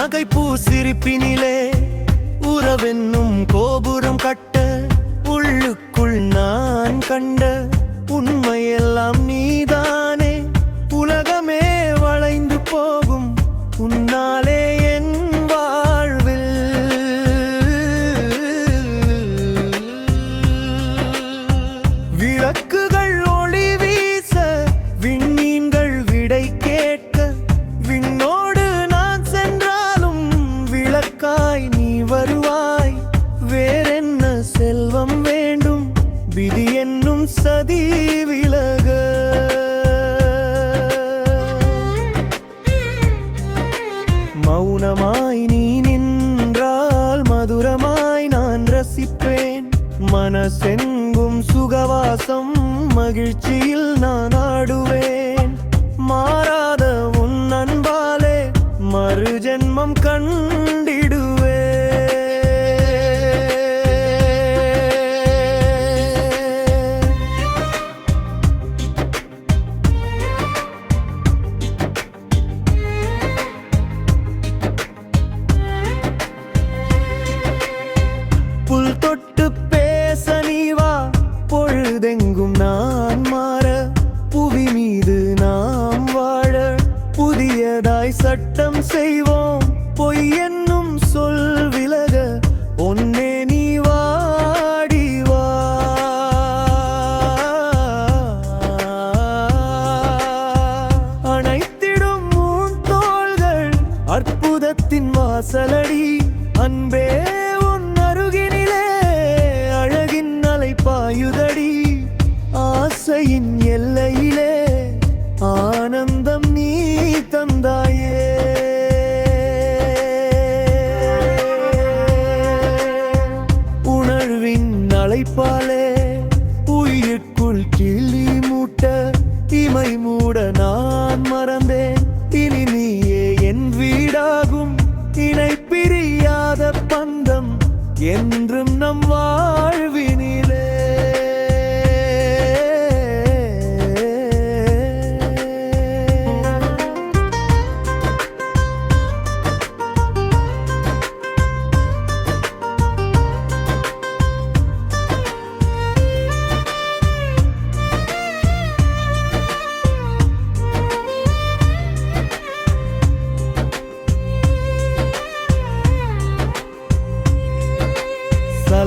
நகைப்பூ சிரிப்பினிலே உறவென்னும் கோபுரம் கட்ட உள்ளுக்குள் நான் கண்ட வருவாய் நீ வருவாய். வேறென்ன செல்வம் வேண்டும்? விதி என்னும் சதி விலக. மௌனமாய் நீ நின்றால் மதுரமாய் நான் ரசிப்பேன். மனசெங்கும் சுகவாசம் மகிழ்ச்சியில் நான் ஆடுவேன். மாறாத உன் அன்பாலே மறு ஜென்மம் கண் புதியதாய் சட்டம் செய்வோம். பொய் என்னும் சொல் விலக ஒன்னே நீ வாடி வா. அனைத்திடும் உன் தோள்கள் அற்புதத்தின் வாசலடி. அன்பே உன் அருகினிலே அழகின் அலை பாயுதடி. ஆசையின் எல்லையிலே ஆனந்தம் நீ தந்தாயே. கதவை மூட நான் மறந்தேன். இனி நீயே என் வீடாகும். இணை பிரியாத பந்தம் என்றும் நம் வாழ்வின்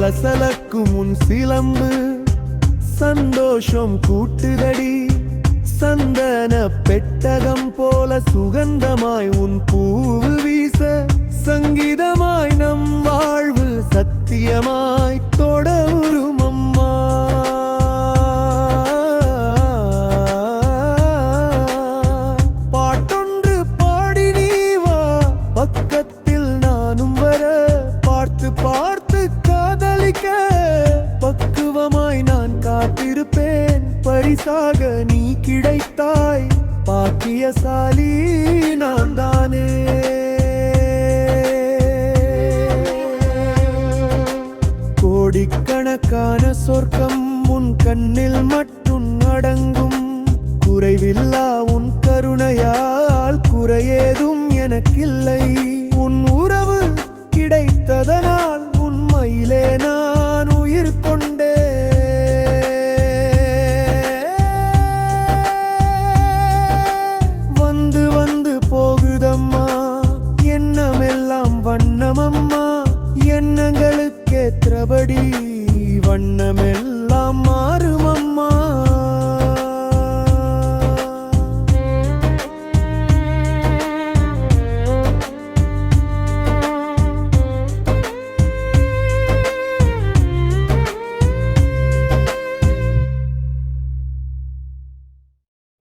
சலசலக்கும் உன் சிலம்பு. சந்தோஷம் கூட்டுதடி. சந்தன பெட்டகம் போல சுகந்தமாய் உன் பூவு வீச. சங்கீதமாய் நம் வாழ்வு சத்தியமாய் தொட காத்திருப்பேன் பரிசாக நீ கிடைத்தாய். பாக்கியசாலி நான் தானே கோடிக்கணக்கான சொர்க்கம் உன் கண்ணில் மட்டும் அடங்கும். குறைவில்லா உன் கருணையால் குறையேதும் எனக்கில்லை. உன் உறவு கிடைத்ததனால் உண்மையிலே நான்